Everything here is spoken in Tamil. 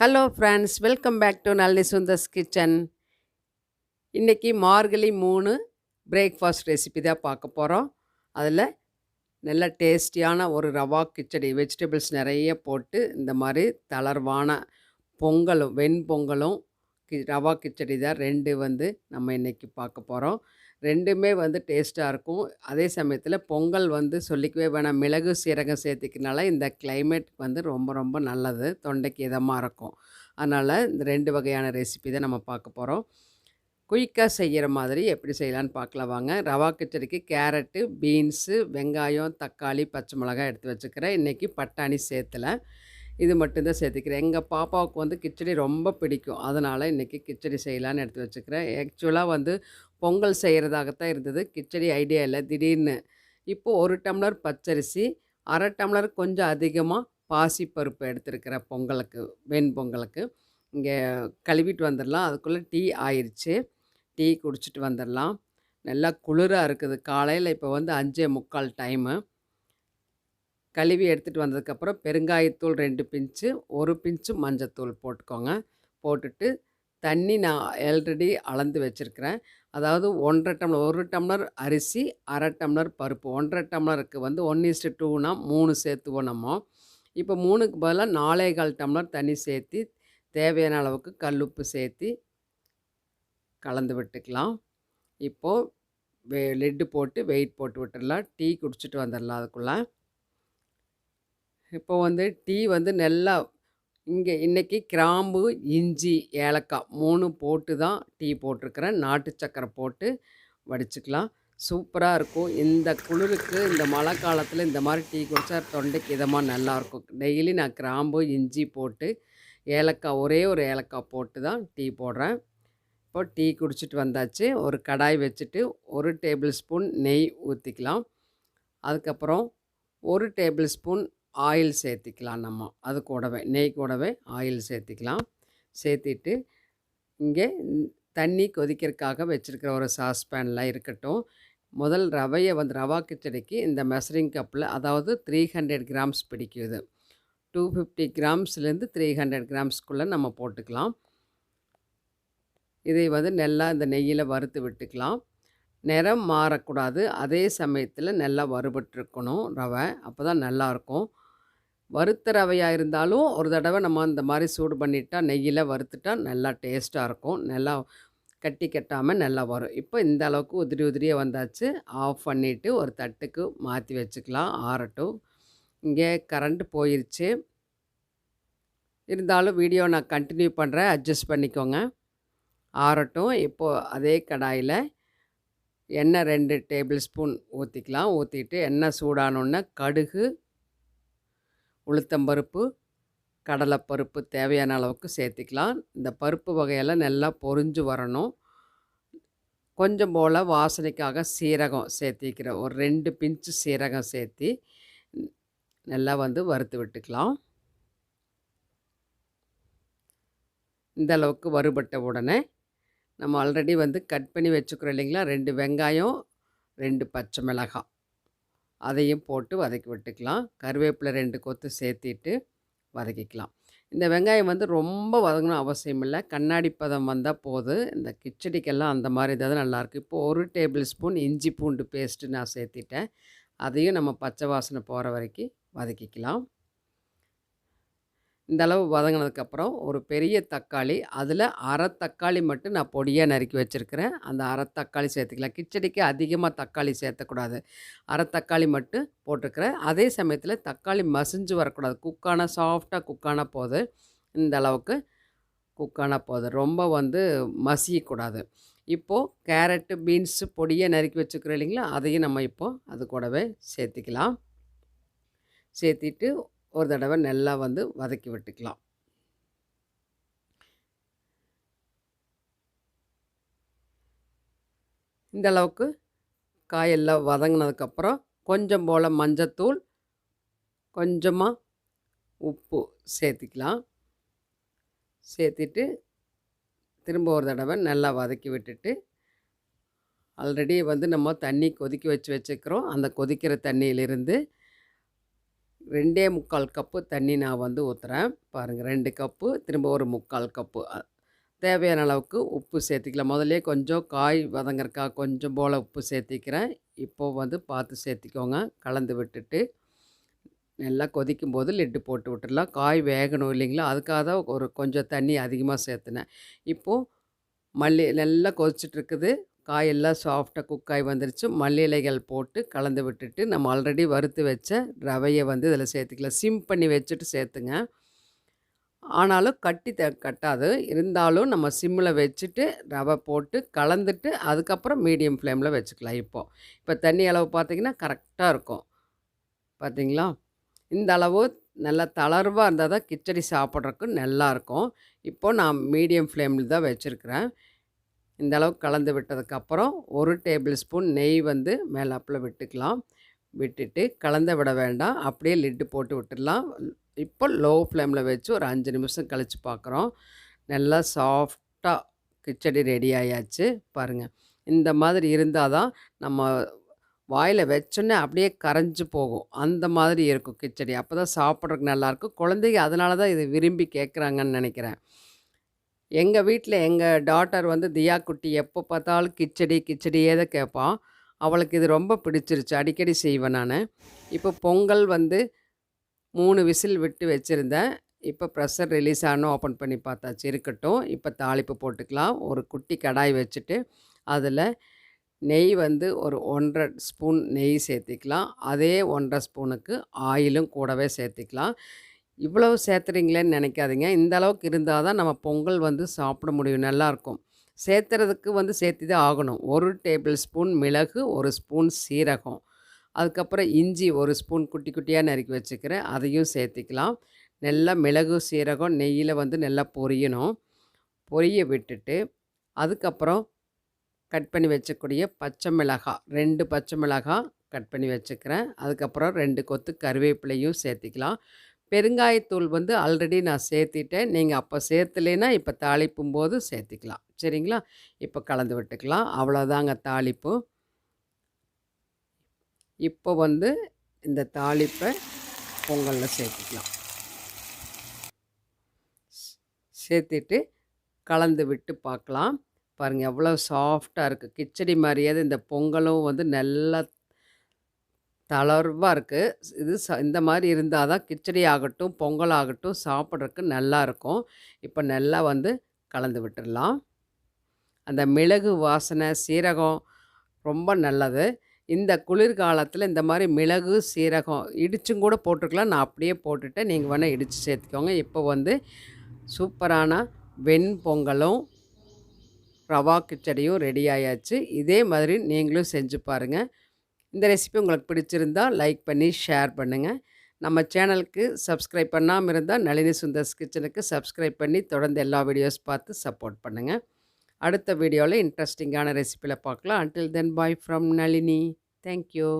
Hello friends welcome back to Nalli Sundar's kitchen இன்றைக்கி மார்கழி மூணு பிரேக்ஃபாஸ்ட் ரெசிபி தான் பார்க்க போகிறோம் அதில் நல்ல டேஸ்டியான ஒரு ரவா கிச்சடி வெஜிடபிள்ஸ் நிறைய போட்டு இந்த மாதிரி தளர்வான பொங்கலும் வெண்பொங்கலும் கி ரவா கிச்சடி தான் ரெண்டு வந்து நம்ம இன்றைக்கி பார்க்க போகிறோம் ரெண்டுமே வந்து டேஸ்ட்டாக இருக்கும். அதே சமயத்தில் பொங்கல் வந்து சொல்லிக்கவே வேணாம். மிளகு சீரகம் சேர்த்திக்கனால இந்த கிளைமேட் வந்து ரொம்ப ரொம்ப நல்லது. தொண்டைக்கு இதமாக இருக்கும். அதனால் இந்த ரெண்டு வகையான ரெசிபி தான் நம்ம பார்க்க போகிறோம் குயிக்காக செய்கிற மாதிரி எப்படி செய்யலான்னு பார்க்கலாம் வாங்க. ரவா கிச்சடிக்கு கேரட்டு பீன்ஸு வெங்காயம் தக்காளி பச்சை மிளகாய் எடுத்து வச்சுக்கிறேன். இன்றைக்கி பட்டாணி சேர்த்தல இது மட்டும்தான் சேர்த்துக்கிறேன். எங்கள் பாப்பாவுக்கு வந்து கிச்சடி ரொம்ப பிடிக்கும். அதனால் இன்றைக்கி கிச்சடி செய்யலான்னு எடுத்து வச்சுக்கிறேன். ஆக்சுவலாக வந்து பொங்கல் செய்கிறதாகத்தான் இருந்தது. கிச்சடி ஐடியா இல்லை. திடீர்னு இப்போது ஒரு டம்ளர் பச்சரிசி அரை டம்ளர் கொஞ்சம் அதிகமாக பாசிப்பருப்பு எடுத்துருக்கிறேன் பொங்கலுக்கு வெண்பொங்கலுக்கு இங்கே கழுவிட்டு வந்துடலாம். அதுக்குள்ளே டீ ஆயிடுச்சு டீ குடிச்சிட்டு வந்துடலாம். நல்லா குளிராக இருக்குது. காலையில் இப்போ வந்து அஞ்சே முக்கால் டைமு கழுவி எடுத்துகிட்டு வந்ததுக்கப்புறம் பெருங்காயத்தூள் ரெண்டு பிஞ்சு ஒரு பிஞ்சு மஞ்சத்தூள் போட்டுக்கோங்க. போட்டுட்டு தண்ணி நான் ஆல்ரெடி அளந்து வச்சுருக்கிறேன். அதாவது ஒன்றரை டம்ளர் ஒரு டம்ளர் அரிசி அரை டம்ளர் பருப்பு. ஒன்றரை டம்ளருக்கு வந்து ஒன் இஸ்டு டூனா மூணு சேர்த்துவோம் நம்ம. இப்போ மூணுக்கு பதிலாக நாலே கால் டம்ளர் தண்ணி சேர்த்தி தேவையான அளவுக்கு கல்லுப்பு சேர்த்து கலந்து விட்டுக்கலாம். இப்போது வெ லெட்டு போட்டு வெயிட் போட்டு விட்டுடலாம் டீ குடிச்சிட்டு வந்துடலாம் அதுக்குள்ளே. இப்போ வந்து டீ வந்து நல்லா இங்கே இன்றைக்கி கிராம்பு இஞ்சி ஏலக்காய் மூணு போட்டு தான் டீ போட்டிருக்கிறேன். நாட்டு சக்கரை போட்டு வடிச்சுக்கலாம். சூப்பராக இருக்கும். இந்த குளிருக்கு இந்த மழை காலத்தில் இந்த மாதிரி டீ குடித்தா தொண்டைக்கு இதமாக நல்லாயிருக்கும் டெய்லி நான் கிராம்பு இஞ்சி போட்டு ஏலக்காய் ஒரே ஒரு ஏலக்காய் போட்டு தான் டீ போடுறேன். இப்போ டீ குடிச்சிட்டு வந்தாச்சு. ஒரு கடாய் வச்சுட்டு ஒரு டேபிள் ஸ்பூன் நெய் ஊற்றிக்கலாம் அதுக்கப்புறம் ஒரு டேபிள் ஸ்பூன் ஆயில் சேர்த்திக்கலாம் நம்ம. அது கூடவே நெய் கூடவே ஆயில் சேர்த்திக்கலாம். சேர்த்திட்டு இங்கே தண்ணி கொதிக்கிறதுக்காக வச்சுருக்கிற ஒரு சாஸ்பேனில் இருக்கட்டும். முதல் ரவையை வந்து ரவா கிச்சடிக்கு இந்த மெஷரிங் கப்பில் அதாவது த்ரீ ஹண்ட்ரட் கிராம்ஸ் பிடிக்குது டூ ஃபிஃப்டி கிராம்ஸ்லேருந்து த்ரீ ஹண்ட்ரட் கிராம்ஸ்க்குள்ளே நம்ம போட்டுக்கலாம். இதை வந்து நல்லா இந்த நெய்யில் வறுத்து விட்டுக்கலாம். நிறம் மாறக்கூடாது. அதே சமயத்தில் நல்லா வறுபட்டுருக்கணும் ரவை. அப்போ தான் நல்லாயிருக்கும். வறுத்த ரவையாக இருந்தாலும் ஒரு தடவை நம்ம இந்த மாதிரி சூடு பண்ணிட்டா நெய்யில் வறுத்துட்டா நல்லா டேஸ்ட்டாக இருக்கும். நல்லா கட்டி கட்டாமல் நல்லா வரும். இப்போ இந்த அளவுக்கு உதிரி உதிரியாக வந்தாச்சு. ஆஃப் பண்ணிவிட்டு ஒரு தட்டுக்கு மாற்றி வச்சுக்கலாம். ஆறட்டும். இங்கே கரண்ட் போயிருச்சு. இருந்தாலும் வீடியோ நான் கண்டினியூ பண்ணுறேன் அட்ஜஸ்ட் பண்ணிக்கோங்க. ஆறட்டும். இப்போது அதே கடாயில் எண்ணெய் ரெண்டு டேபிள் ஸ்பூன் ஊற்றிக்கலாம் ஊற்றிட்டு எண்ணெய் சூடானோன்னே கடுகு உளுத்தம்பருப்பு கடலைப்பருப்பு தேவையான அளவுக்கு சேர்த்திக்கலாம். இந்த பருப்பு வகையெல்லாம் நல்லா பொரிஞ்சு வரணும். கொஞ்சம் போல் வாசனைக்காக சீரகம் சேர்த்திக்கிறோம் ஒரு ரெண்டு பிஞ்சு சீரகம் சேர்த்தி நல்லா வந்து வறுத்து விட்டுக்கலாம். இந்த அளவுக்கு வறுபட்ட உடனே நம்ம ஆல்ரெடி வந்து கட் பண்ணி வச்சுக்கிறோம் இல்லைங்களா? ரெண்டு வெங்காயம் ரெண்டு பச்சை மிளகாய். அதையும் போட்டு வதக்கி விட்டுக்கலாம். கருவேப்பிலை ரெண்டு கொத்து சேர்த்திட்டு வதக்கிக்கலாம். இந்த வெங்காயம் வந்து ரொம்ப வதங்கணும் அவசியம் இல்லை. கண்ணாடி பதம் வந்தால் போதும். இந்த கிச்சடிக்கெல்லாம் அந்த மாதிரி இருந்தால் நல்லாயிருக்கு இப்போது ஒரு டேபிள் ஸ்பூன் இஞ்சி பூண்டு பேஸ்ட்டு நான் சேர்த்திட்டேன். அதையும் நம்ம பச்சை வாசனை போகிற வரைக்கும் வதக்கிக்கலாம். இந்த அளவு வதங்கினதுக்கப்புறம் ஒரு பெரிய தக்காளி அதில் அரை தக்காளி மட்டும் நான் பொடியாக நறுக்கி வச்சுருக்கிறேன். அந்த அரை தக்காளி சேர்த்துக்கலாம். கிச்சடிக்கு அதிகமாக தக்காளி சேர்த்தக்கூடாது. அரை தக்காளி மட்டும் போட்டிருக்கிறேன் அதே சமயத்தில் தக்காளி மசிஞ்சு வரக்கூடாது. குக்கான சாஃப்டாக குக்கான போது. இந்த அளவுக்கு குக்கான போது. ரொம்ப வந்து மசியக்கூடாது. இப்போது கேரட்டு பீன்ஸு பொடியை நறுக்கி வச்சுக்கிறோம் இல்லைங்களா? அதையும் நம்ம இப்போது அது கூடவே சேர்த்திக்கலாம். சேர்த்திட்டு ஒரு தடவை நல்லா வந்து வதக்கி விட்டுக்கலாம். இந்த அளவுக்கு காயெல்லாம் வதங்கினதுக்கப்புறம் கொஞ்சம் போல் மஞ்சத்தூள் கொஞ்சமாக உப்பு சேர்த்திக்கலாம். சேர்த்திட்டு திரும்ப ஒரு தடவை நல்லா வதக்கி விட்டுட்டு ஆல்ரெடி வந்து நம்ம தண்ணி கொதிக்க வச்சு வச்சுக்கிறோம். அந்த கொதிக்கிற தண்ணியிலிருந்து ரெண்டே முக்கால் கப்பு தண்ணி நான் வந்து ஊற்றுறேன் பாருங்கள் ரெண்டு கப்பு திரும்ப ஒரு முக்கால் கப்பு. தேவையான அளவுக்கு உப்பு சேர்த்திக்கலாம். முதல்ல கொஞ்சம் காய் வதங்கறக்காக கொஞ்சம் போல் உப்பு சேர்த்திக்கிறேன். இப்போ வந்து பார்த்து சேர்த்திக்கோங்க. கலந்து விட்டுட்டு நல்லா கொதிக்கும் போது லிட்டு போட்டு விட்டுடலாம். காய் வேகணும் இல்லைங்களா? அதுக்காக தான் ஒரு கொஞ்சம் தண்ணி அதிகமாக சேர்த்துனேன். இப்போது மல்லி நல்லா கொதிச்சிட்டுருக்குது காயெல்லாம் சாஃப்டாக குக் ஆகி வந்துருச்சு. மல்லி இலைகள் போட்டு கலந்து விட்டுட்டு நம்ம ஆல்ரெடி வறுத்து வச்ச ரவையை வந்து இதில் சேர்த்துக்கலாம். சிம் பண்ணி வச்சுட்டு சேர்த்துங்க. ஆனாலும் கட்டி த கட்டாது. இருந்தாலும் நம்ம சிம்மில் வச்சுட்டு ரவை போட்டு கலந்துட்டு அதுக்கப்புறம் மீடியம் ஃப்ளேமில் வச்சுக்கலாம் இப்போது இப்போ தண்ணி அளவு பார்த்திங்கன்னா கரெக்டாக இருக்கும். பார்த்திங்களா? இந்த அளவு நல்லா தளர்வாக இருந்தால் தான் கிச்சடி சாப்பிட்றதுக்கு நல்லாயிருக்கும் இப்போது நான் மீடியம் ஃப்ளேமில் தான் வச்சுருக்கிறேன். இந்த அளவுக்கு கலந்து விட்டதுக்கப்புறம் ஒரு டேபிள் ஸ்பூன் நெய் வந்து மேலாப்பில் விட்டுக்கலாம். விட்டுட்டு கலந்த விட வேண்டாம். அப்படியே லிட்டு போட்டு விட்டுடலாம். இப்போ லோ ஃப்ளேமில் வச்சு ஒரு அஞ்சு நிமிஷம் கழித்து பார்க்குறோம் நல்லா சாஃப்டாக கிச்சடி ரெடி ஆயாச்சு பாருங்கள் இந்த மாதிரி இருந்தால் தான் நம்ம வாயில் வச்சோன்னே அப்படியே கரைஞ்சு போகும். அந்த மாதிரி இருக்கும் கிச்சடி. அப்போ தான் சாப்பிட்றதுக்கு நல்லாயிருக்கும் குழந்தைங்க அதனால தான் இதை விரும்பி கேட்குறாங்கன்னு நினைக்கிறேன். எங்கள் வீட்டில் எங்கள் டாட்டர் வந்து தியா குட்டி எப்போ பார்த்தாலும் கிச்சடி கிச்சடியே தான் கேட்பான் அவளுக்கு இது ரொம்ப பிடிச்சிருச்சு. அடிக்கடி செய்வேன் நான். இப்போ பொங்கல் வந்து மூணு விசில் விட்டு வச்சுருந்தேன். இப்போ ப்ரெஷர் ரிலீஸ் ஆனோம். ஓப்பன் பண்ணி பார்த்தாச்சு. இருக்கட்டும். இப்போ தாளிப்பு போட்டுக்கலாம். ஒரு குட்டி கடாய் வச்சுட்டு அதில் நெய் வந்து ஒரு ஒன்றரை ஸ்பூன் நெய் சேர்த்திக்கலாம். அதே ஒன்றரை ஸ்பூனுக்கு ஆயிலும் கூடவே சேர்த்திக்கலாம். இவ்வளவு சேர்த்துறீங்களேன்னு நினைக்காதீங்க. இந்த அளவுக்கு இருந்தால் தான் நம்ம பொங்கல் வந்து சாப்பிட முடியும் நல்லாயிருக்கும் சேர்த்துறதுக்கு வந்து சேர்த்து தான் ஆகணும். ஒரு டேபிள் ஸ்பூன் மிளகு ஒரு ஸ்பூன் சீரகம். அதுக்கப்புறம் இஞ்சி ஒரு ஸ்பூன் குட்டி குட்டியாக நறுக்கி வச்சுக்கிறேன். அதையும் சேர்த்திக்கலாம். நல்லா மிளகு சீரகம் நெய்யில் வந்து நல்லா பொரியணும். பொரிய விட்டுட்டு அதுக்கப்புறம் கட் பண்ணி வச்சக்கூடிய பச்சை மிளகாய் ரெண்டு பச்சை மிளகாய் கட் பண்ணி வச்சுக்கிறேன். அதுக்கப்புறம் ரெண்டு கொத்து கருவேப்பிலையும் சேர்த்திக்கலாம். பெருங்காயத்தூள் வந்து ஆல்ரெடி நான் சேர்த்திட்டேன். நீங்கள் அப்போ சேர்த்துலேன்னா இப்போ தாளிப்பும் போது சேர்த்திக்கலாம். சரிங்களா? இப்போ கலந்து விட்டுக்கலாம். அவ்வளோதாங்க தாளிப்பு. இப்போ வந்து இந்த தாளிப்பை பொங்கலில் சேர்த்துக்கலாம். சேர்த்துட்டு கலந்து விட்டு பார்க்கலாம் பாருங்கள் எவ்வளோ சாஃப்டாக இருக்குது கிச்சடி மாதிரியாவது இந்த பொங்கலும் வந்து நல்லா தளர்வாக இருக்குது இது ச இந்த மாதிரி இருந்தால் தான் கிச்சடி ஆகட்டும் பொங்கல் ஆகட்டும் சாப்பிட்றதுக்கு நல்லா இருக்கும். இப்போ நல்லா வந்து கலந்து விட்டுடலாம். அந்த மிளகு வாசனை சீரகம் ரொம்ப நல்லது. இந்த குளிர்காலத்தில் இந்த மாதிரி மிளகு சீரகம் இடிச்சும் கூட போட்டுருக்கலாம் நான் அப்படியே போட்டுட்டேன். நீங்கள் வேணால் இடித்து சேர்த்துக்கோங்க. இப்போ வந்து சூப்பரான வெண்பொங்கலும் ரவா கிச்சடியும் ரெடி ஆயாச்சு. இதே மாதிரி நீங்களும் செஞ்சு பாருங்கள் இந்த ரெசிபி உங்களுக்கு பிடிச்சிருந்தா லைக் பண்ணி ஷேர் பண்ணுங்கள் நம்ம சேனலுக்கு சப்ஸ்கிரைப் பண்ணாமல் இருந்தால் நளினி சுந்தர்ஸ் கிச்சனுக்கு சப்ஸ்கிரைப் பண்ணி தொடர்ந்து எல்லா வீடியோஸ் பார்த்து சப்போர்ட் பண்ணுங்கள் அடுத்த வீடியோவில் இன்ட்ரெஸ்டிங்கான ரெசிபியில் பார்க்கலாம். Until then bye from Nalini. Thank you